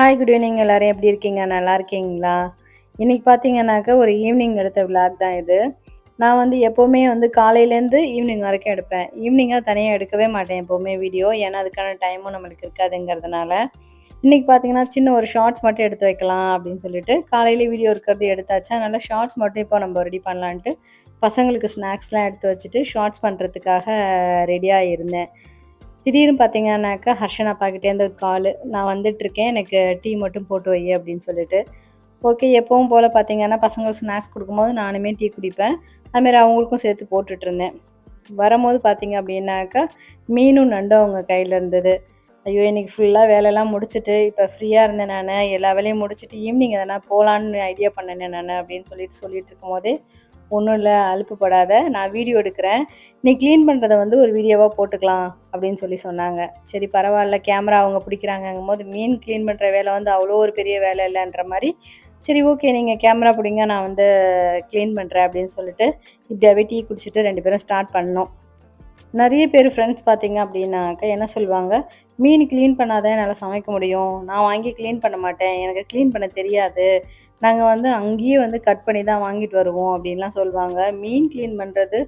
Hi good evening எல்லாரும் எப்படி இருக்கீங்க? நல்லா இருக்கீங்களா? இன்னைக்கு பார்த்தீங்கன்னாக்கா ஒரு ஈவினிங் எடுத்த விளாக் தான் இது. நான் வந்து எப்போவுமே வந்து காலையிலேருந்து ஈவினிங் வரைக்கும் எடுப்பேன். ஈவினிங்காக தனியாக எடுக்கவே மாட்டேன் எப்போவுமே வீடியோ ஏன்னா அதுக்கான டைமும் நம்மளுக்கு இருக்காதுங்கிறதுனால. இன்னைக்கு பார்த்தீங்கன்னா சின்ன ஒரு ஷார்ட்ஸ் மட்டும் எடுத்து வைக்கலாம் அப்படின்னு சொல்லிட்டு காலையில வீடியோ இருக்கிறது எடுத்தாச்சு. அதனால ஷார்ட்ஸ் மட்டும் இப்போ நம்ம ரெடி பண்ணலான்ட்டு பசங்களுக்கு ஸ்நாக்ஸ்லாம் எடுத்து வச்சுட்டு ஷார்ட்ஸ் பண்ணுறதுக்காக ரெடியாக இருந்தேன். திடீர்னு பார்த்தீங்கன்னாக்கா ஹர்ஷன் இருந்த ஒரு கால் நான் வந்துட்டுருக்கேன். எனக்கு டீ மட்டும் போட்டு வை அப்படின்னு சொல்லிட்டு. ஓகே எப்பவும் போல் பார்த்தீங்கன்னா பசங்களுக்கு ஸ்நாக்ஸ் கொடுக்கும்போது நானுமே டீ குடிப்பேன். அதுமாரி அவங்களுக்கும் சேர்த்து போட்டுட்ருந்தேன் வரும்போது பார்த்தீங்க அப்படின்னாக்கா மீனும் நண்டும் அவங்க கையில் இருந்தது. ஐயோ இன்றைக்கி ஃபுல்லாக வேலையெல்லாம் முடிச்சுட்டு இப்போ ஃப்ரீயாக இருந்தேன் நான். எல்லா வேலையும் முடிச்சுட்டு ஈவினிங் எதனா போகலான்னு ஐடியா பண்ணேன் நான் அப்படின்னு சொல்லிட்டு சொல்லிட்டு இருக்கும்போதே ஒன்றும் இல்லை அலுப்புப்படாத நான் வீடியோ எடுக்கிறேன். நீ க்ளீன் பண்ணுறதை வந்து ஒரு வீடியோவாக போட்டுக்கலாம் அப்படின்னு சொல்லி சொன்னாங்க. சரி பரவாயில்ல கேமரா அவங்க பிடிக்கிறாங்கங்கும் போது மீன் க்ளீன் பண்ணுற வேலை வந்து அவ்வளோ ஒரு பெரிய வேலை இல்லைன்ற மாதிரி சரி ஓகே நீங்கள் கேமரா பிடிங்க நான் வந்து க்ளீன் பண்ணுறேன் அப்படின்னு சொல்லிட்டு இப்படியாவே டீ குடிச்சிட்டு ரெண்டு பேரும் ஸ்டார்ட் பண்ணோம். நிறைய பேர் ஃப்ரெண்ட்ஸ் பார்த்தீங்க அப்படின்னாக்கா என்ன சொல்லுவாங்க? மீன் க்ளீன் பண்ணாதான் என்னால் சமைக்க முடியும். நான் வாங்கி க்ளீன் பண்ண மாட்டேன். எனக்கு க்ளீன் பண்ண தெரியாது. நாங்கள் வந்து அங்கேயே வந்து கட் பண்ணி தான் வாங்கிட்டு வருவோம் அப்படின்லாம் சொல்லுவாங்க. மீன் க்ளீன் பண்ணுறது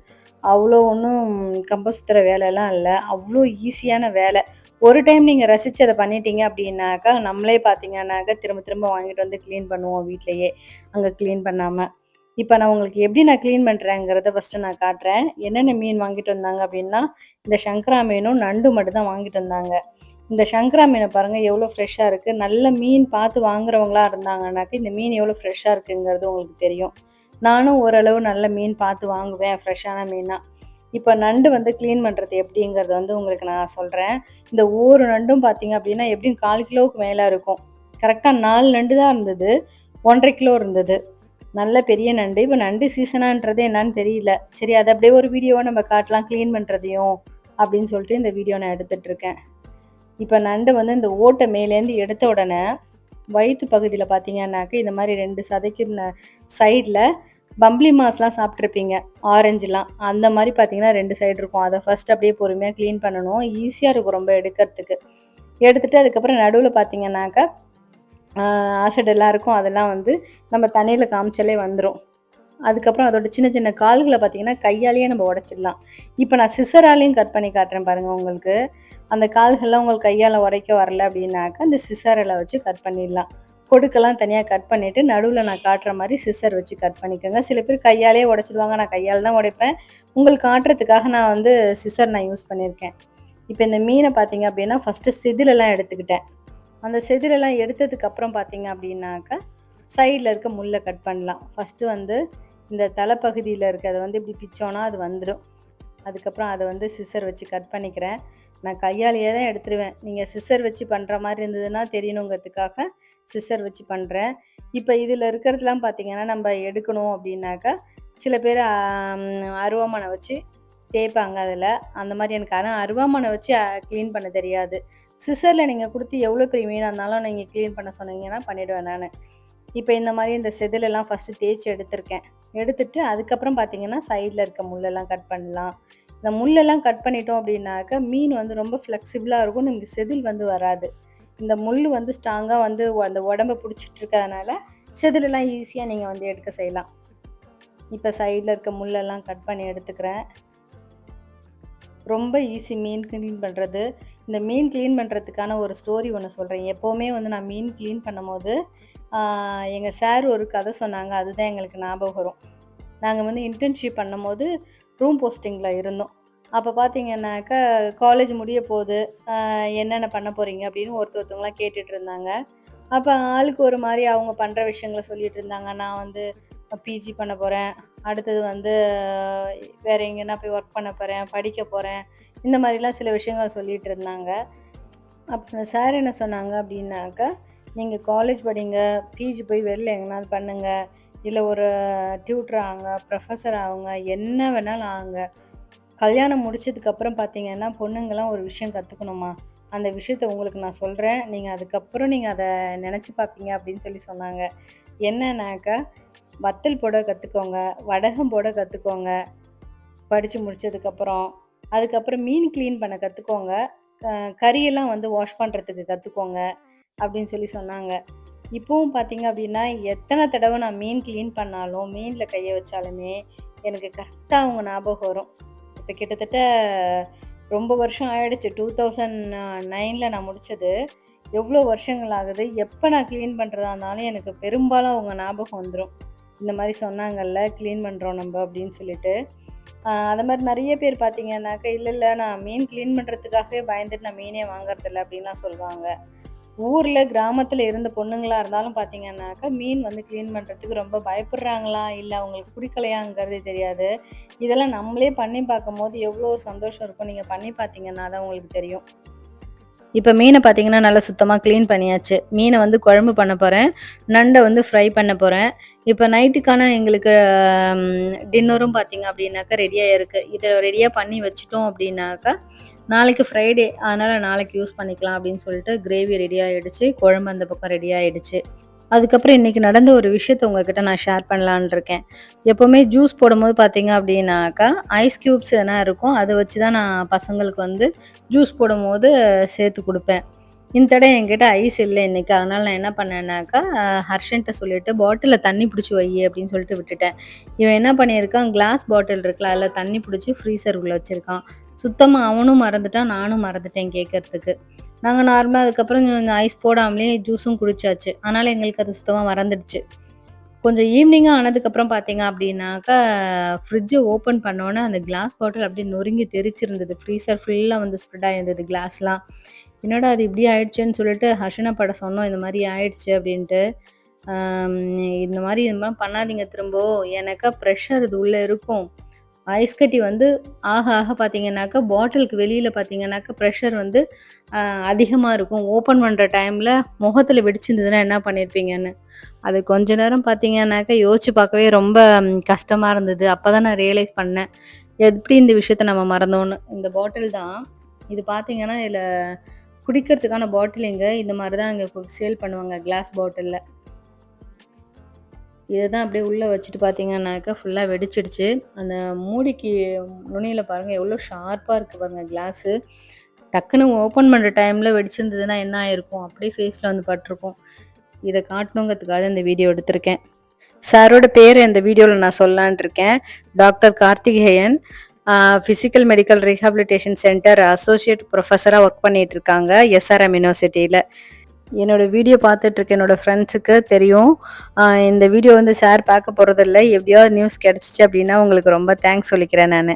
அவ்வளோ ஒன்றும் கம்ப சுத்துற வேலையெல்லாம் இல்லை. அவ்வளோ ஈஸியான வேலை. ஒரு டைம் நீங்கள் ரசித்து அதை பண்ணிட்டீங்க அப்படின்னாக்கா நம்மளே பார்த்தீங்கன்னாக்கா திரும்ப திரும்ப வாங்கிட்டு வந்து க்ளீன் பண்ணுவோம் வீட்லேயே. அங்கே க்ளீன் பண்ணாமல் இப்போ நான் உங்களுக்கு எப்படி நான் க்ளீன் பண்ணுறேங்கிறத ஃபஸ்ட்டு நான் காட்டுறேன். என்னென்ன மீன் வாங்கிட்டு வந்தாங்க அப்படின்னா இந்த சங்கரா மீனும் நண்டு மட்டும் தான் வாங்கிட்டு வந்தாங்க. இந்த சங்கரா மீனை பாருங்கள் எவ்வளோ ஃப்ரெஷ்ஷாக இருக்குது நல்ல மீன் பார்த்து வாங்குறவங்களா இருந்தாங்கன்னாக்கா இந்த மீன் எவ்வளோ ஃப்ரெஷ்ஷாக இருக்குங்கிறது உங்களுக்கு தெரியும். நானும் ஓரளவு நல்ல மீன் பார்த்து வாங்குவேன் ஃப்ரெஷ்ஷான மீனாக இப்போ நண்டு வந்து க்ளீன் பண்ணுறது எப்படிங்கிறது வந்து உங்களுக்கு நான் சொல்கிறேன் இந்த ஒவ்வொரு நண்டும் பார்த்தீங்க அப்படின்னா எப்படியும் கால் கிலோவுக்கு மேலே இருக்கும். கரெக்டாக நாலு நண்டு தான் இருந்தது ஒன்றரை கிலோ இருந்தது. நல்ல பெரிய நண்டு. இப்போ நண்டு சீசனான்றது என்னன்னு தெரியல. சரி அதை அப்படியே ஒரு வீடியோவை நம்ம காட்டலாம் க்ளீன் பண்ணுறதையும் அப்படின்னு சொல்லிட்டு இந்த வீடியோ நான் எடுத்துட்ருக்கேன் இப்போ நண்டு வந்து இந்த ஓட்டை மேலேருந்து எடுத்த உடனே வயிற்று பகுதியில் பார்த்தீங்கன்னாக்க இந்த மாதிரி ரெண்டு சதைக்கு சைடில் பம்ப்ளி மாஸ்லாம் சாப்பிட்ருப்பீங்க ஆரஞ்சுலாம் அந்த மாதிரி பார்த்தீங்கன்னா ரெண்டு சைடு இருக்கும். அதை ஃபர்ஸ்ட் அப்படியே பொறுமையாக க்ளீன் பண்ணணும். ஈஸியாக இருக்கும் ரொம்ப எடுக்கிறதுக்கு. எடுத்துகிட்டு அதுக்கப்புறம் நடுவில் பார்த்தீங்கன்னாக்கா ஆசிட் எல்லாம் இருக்கும் அதெல்லாம் வந்து நம்ம தண்ணியில் காமிச்சாலே வந்துடும் அதுக்கப்புறம் அதோட சின்ன சின்ன கால்களை பார்த்தீங்கன்னா கையாலேயே நம்ம உடச்சிடலாம். இப்போ நான் சிசராலையும் கட் பண்ணி காட்டுறேன் பாருங்கள் உங்களுக்கு. அந்த கால்கள்லாம் உங்களுக்கு கையால் உடைக்க வரல அப்படின்னாக்கா அந்த சிசரில் வச்சு கட் பண்ணிடலாம். கொடுக்கெல்லாம் தனியாக கட் பண்ணிவிட்டு நடுவில் நான் காட்டுற மாதிரி சிசர் வச்சு கட் பண்ணிக்கோங்க. சில பேர் கையாலே உடைச்சிடுவாங்க. நான் கையால் தான் உடைப்பேன். உங்களுக்கு காட்டுறதுக்காக நான் வந்து சிசர் நான் யூஸ் பண்ணியிருக்கேன். இப்போ இந்த மீனை பார்த்தீங்க அப்படின்னா ஃபஸ்ட்டு சிதிலெல்லாம் எடுத்துக்கிட்டேன். அந்த செதிலெல்லாம் எடுத்ததுக்கு அப்புறம் பார்த்தீங்க அப்படின்னாக்கா சைடில் இருக்க முள்ளை கட் பண்ணலாம். ஃபஸ்ட்டு வந்து இந்த தலைப்பகுதியில் இருக்கிறத வந்து இப்படி பிச்சோன்னா அது வந்துடும் அதுக்கப்புறம் அதை வந்து சிசர் வச்சு கட் பண்ணிக்கிறேன். நான் கையாலேயே தான் எடுத்துருவேன். நீங்கள் சிசர் வச்சு பண்ணுற மாதிரி இருந்ததுன்னா தெரியணுங்கிறதுக்காக சிசர் வச்சு பண்ணுறேன் இப்போ இதில் இருக்கிறதுலாம் பார்த்தீங்கன்னா நம்ம எடுக்கணும் அப்படின்னாக்கா சில பேர் அருவாமனை வச்சு தேய்ப்பாங்க அதில். அந்த மாதிரி எனக்கு ஆனால் அருவாமனை வச்சு க்ளீன் பண்ண தெரியாது. சிசரில் நீங்கள் கொடுத்து எவ்வளோ பெரிய மீனாக இருந்தாலும் நீங்கள் க்ளீன் பண்ண சொன்னீங்கன்னா பண்ணிவிடுவேன் நான். இப்போ இந்த மாதிரி இந்த செதிலெல்லாம் ஃபஸ்ட்டு தேய்ச்சி எடுத்திருக்கேன். எடுத்துட்டு அதுக்கப்புறம் பார்த்தீங்கன்னா சைடில் இருக்க முள்ளெல்லாம் கட் பண்ணலாம். இந்த முள்ளெல்லாம் கட் பண்ணிட்டோம் அப்படின்னாக்க மீன் வந்து ரொம்ப ஃப்ளெக்சிபிளாக இருக்கும். நமக்கு செதில் வந்து வராது. இந்த முள் வந்து ஸ்ட்ராங்காக வந்து அந்த உடம்பை பிடிச்சிட்டு இருக்கிறதுனால செதிலெல்லாம் ஈஸியாக நீங்கள் வந்து எடுக்க செய்யலாம். இப்போ சைடில் இருக்க முள்ளெல்லாம் கட் பண்ணி எடுத்துக்கிறேன். ரொம்ப ஈஸி மீன் க்ளீன் பண்ணுறது இந்த மீன் க்ளீன் பண்ணுறதுக்கான ஒரு ஸ்டோரி ஒன்று சொல்கிறேன் எப்போவுமே வந்து நான் மீன் க்ளீன் பண்ணும்போது எங்கள் சார் ஒரு கதை சொன்னாங்க. அதுதான் எங்களுக்கு ஞாபகம் வரும். நாங்கள் வந்து இன்டர்ன்ஷிப் பண்ணும்போது ரூம் போஸ்டிங்கில் இருந்தோம். அப்போ பார்த்தீங்கன்னாக்கா காலேஜ் முடிய போகுது என்னென்ன பண்ண போகிறீங்க அப்படின்னு ஒருத்த ஒருத்தவங்களாம் கேட்டுட்டு இருந்தாங்க. அப்போ ஆளுக்கு ஒரு மாதிரி அவங்க பண்ணுற விஷயங்களை சொல்லிட்டு இருந்தாங்க. நான் வந்து பிஜி பண்ண போகிறேன் அடுத்தது வந்து வேறு எங்கேனா போய் ஒர்க் பண்ண போகிறேன் படிக்க போகிறேன் இந்த மாதிரிலாம் சில விஷயங்கள் சொல்லிட்டு இருந்தாங்க. அப்போ சார் என்ன சொன்னாங்க அப்படின்னாக்கா நீங்கள் காலேஜ் படிங்க பிஜி போய் வெளில எங்கேனாவது பண்ணுங்கள் இல்லை ஒரு டியூட்டர் ஆகுங்க ப்ரொஃபஸர் ஆகுங்க என்ன வேணாலும் ஆகுங்க கல்யாணம் முடிச்சதுக்கப்புறம் பார்த்தீங்கன்னா பொண்ணுங்கள்லாம் ஒரு விஷயம் கற்றுக்கணுமா அந்த விஷயத்த உங்களுக்கு நான் சொல்கிறேன் நீங்கள் அதுக்கப்புறம் நீங்கள் அதை நினச்சி பார்ப்பீங்க அப்படின்னு சொல்லி சொன்னாங்க. என்னன்னாக்கா வத்தல் போட கற்றுக்கோங்க வடகம் போட கற்றுக்கோங்க படித்து முடித்ததுக்கப்புறம் அதுக்கப்புறம் மீன் க்ளீன் பண்ண கற்றுக்கோங்க கறியெல்லாம் வந்து வாஷ் பண்ணுறதுக்கு கற்றுக்கோங்க அப்படின்னு சொல்லி சொன்னாங்க. இப்போவும் பார்த்தீங்க அப்படின்னா எத்தனை தடவை நான் மீன் க்ளீன் பண்ணாலும் மீனில் கையை வச்சாலுமே எனக்கு கரெக்டாக அவங்க ஞாபகம் வரும். இப்போ கிட்டத்தட்ட ரொம்ப வருஷம் ஆயிடுச்சு. டூ தௌசண்ட் நைனில் நான் முடித்தது எவ்வளோ வருஷங்கள் ஆகுது? எப்போ நான் க்ளீன் பண்ணுறதா இருந்தாலும் எனக்கு பெரும்பாலும் அவங்க ஞாபகம் வந்துடும் இந்த மாதிரி சொன்னாங்கல்ல க்ளீன் பண்ணுறோம் நம்ம அப்படின்னு சொல்லிட்டு. அதை மாதிரி நிறைய பேர் பார்த்தீங்கன்னாக்கா இல்லை இல்லை நான் மீன் க்ளீன் பண்ணுறதுக்காகவே பயந்துட்டு நான் மீனே வாங்குறதில்ல அப்படின்லாம் சொல்லுவாங்க ஊரில் கிராமத்தில் இருந்த பொண்ணுங்களாக இருந்தாலும் பார்த்தீங்கன்னாக்கா மீன் வந்து க்ளீன் பண்ணுறதுக்கு ரொம்ப பயப்படுறாங்களா? இல்லை அவங்களுக்கு பிடிக்கலையாங்கிறது தெரியாது. இதெல்லாம் நம்மளே பண்ணி பார்க்கும்போது எவ்வளோ ஒரு சந்தோஷம் இருக்கும். நீங்கள் பண்ணி பார்த்தீங்கன்னா தான் உங்களுக்கு தெரியும். இப்போ மீனை பார்த்தீங்கன்னா நல்லா சுத்தமாக க்ளீன் பண்ணியாச்சு. மீனை வந்து குழம்பு பண்ண போகிறேன் நண்டை வந்து ஃப்ரை பண்ண போகிறேன் இப்போ நைட்டுக்கான எங்களுக்கு டின்னரும் பார்த்தீங்க அப்படின்னாக்கா ரெடியாக இருக்குது இதை ரெடியாக பண்ணி வச்சிட்டோம் அப்படின்னாக்கா நாளைக்கு ஃப்ரைடே அதனால் நாளைக்கு யூஸ் பண்ணிக்கலாம் அப்படின்னு சொல்லிட்டு கிரேவி ரெடி ஆகிடுச்சு குழம்பு அந்த பக்கம் ரெடி ஆகிடுச்சு அதுக்கப்புறம் இன்றைக்கி நடந்த ஒரு விஷயத்த உங்ககிட்ட நான் ஷேர் பண்ணலான் இருக்கேன் எப்போவுமே ஜூஸ் போடும்போது பார்த்தீங்க அப்படின்னாக்கா ஐஸ் க்யூப்ஸ் எதனா இருக்கும் அதை வச்சு தான் நான் பசங்களுக்கு வந்து ஜூஸ் போடும்போது சேர்த்து கொடுப்பேன். இந்த தடவை என்கிட்ட ஐஸ் இல்லை இன்றைக்கி அதனால் நான் என்ன பண்ணேன்னாக்கா ஹர்ஷன்ட்ட சொல்லிவிட்டு பாட்டிலில் தண்ணி பிடிச்சி வை அப்படின்னு சொல்லிட்டு விட்டுட்டேன். இவன் என்ன பண்ணியிருக்கான் கிளாஸ் பாட்டில் இருக்குல்ல அதில் தண்ணி பிடிச்சி ஃப்ரீசருக்குள்ளே வச்சுருக்கான். சுத்தமாக அவனும் மறந்துட்டான் நானும் மறந்துட்டேன் கேட்குறதுக்கு நாங்கள் நார்மலாக அதுக்கப்புறம் ஐஸ் போடாமலே ஜூஸும் குடிச்சாச்சு. அதனால் எங்களுக்கு அது சுத்தமாக மறந்துடுச்சு. கொஞ்சம் ஈவினிங்காக ஆனதுக்கப்புறம் பார்த்தீங்க அப்படின்னாக்கா ஃப்ரிட்ஜை ஓப்பன் பண்ணோன்னே அந்த கிளாஸ் பாட்டில் அப்படியே நொறுங்கி தெரிச்சிருந்தது. ஃப்ரீசர் ஃபுல்லாக வந்து ஸ்ப்ரெட் ஆகிருந்தது கிளாஸ்லாம் என்னடா அது இப்படி ஆயிடுச்சுன்னு சொல்லிட்டு ஹர்ஷனா பட சொன்னோம் இந்த மாதிரி ஆயிடுச்சு அப்படின்ட்டு. இந்த மாதிரி இந்த மாதிரி பண்ணாதீங்க திரும்ப எனக்கா ப்ரெஷர் இது உள்ளே இருக்கும். ஐஸ் கட்டி வந்து ஆக ஆக பார்த்தீங்கன்னாக்கா பாட்டிலுக்கு வெளியில் பார்த்தீங்கன்னாக்கா ப்ரெஷர் வந்து அதிகமாக இருக்கும். ஓப்பன் பண்ணுற டைமில் முகத்தில் வெடிச்சிருந்ததுன்னா என்ன பண்ணியிருப்பீங்கன்னு அது கொஞ்ச நேரம் பார்த்தீங்கன்னாக்கா யோசிச்சு பார்க்கவே ரொம்ப கஷ்டமாக இருந்தது. அப்போ தான் நான் ரியலைஸ் பண்ணேன் எப்படி இந்த விஷயத்த நம்ம மறந்தோன்னு இந்த பாட்டில் தான் இது பார்த்தீங்கன்னா இதில் குடிக்கிறதுக்கான பாட்டிலிங்க இந்த மாதிரி தான் இங்கே சேல் பண்ணுவாங்க கிளாஸ் பாட்டிலில் இதை தான் அப்படியே உள்ளே வச்சுட்டு பார்த்தீங்கன்னாக்கா ஃபுல்லாக வெடிச்சிடுச்சு. அந்த மூடிக்கு நுனியில் பாருங்கள் எவ்வளோ ஷார்ப்பாக இருக்குது பாருங்கள் கிளாஸு டக்குன்னு ஓப்பன் பண்ணுற டைமில் வெடிச்சிருந்ததுன்னா என்ன ஆயிருக்கும்? அப்படியே ஃபேஸில் வந்து பட்டிருக்கும். இதை காட்டணுங்கிறதுக்காக இந்த வீடியோ எடுத்திருக்கேன். சாரோட பேர் இந்த வீடியோவில் நான் சொல்லான் இருக்கேன். Doctor Karthikeyan. Physical medical rehabilitation centre associate ப்ரொஃபஸராக work பண்ணிட்டு இருக்காங்க எஸ்ஆர்எம் யூனிவர்சிட்டியில் என்னோட வீடியோ பார்த்துட்டு இருக்க என்னோட ஃப்ரெண்ட்ஸுக்கு தெரியும். இந்த வீடியோ வந்து சார் பார்க்க போகிறதில்ல எப்படியாவது நியூஸ் கிடச்சிச்சு அப்படின்னா உங்களுக்கு ரொம்ப தேங்க்ஸ் சொல்லிக்கிறேன் நான்.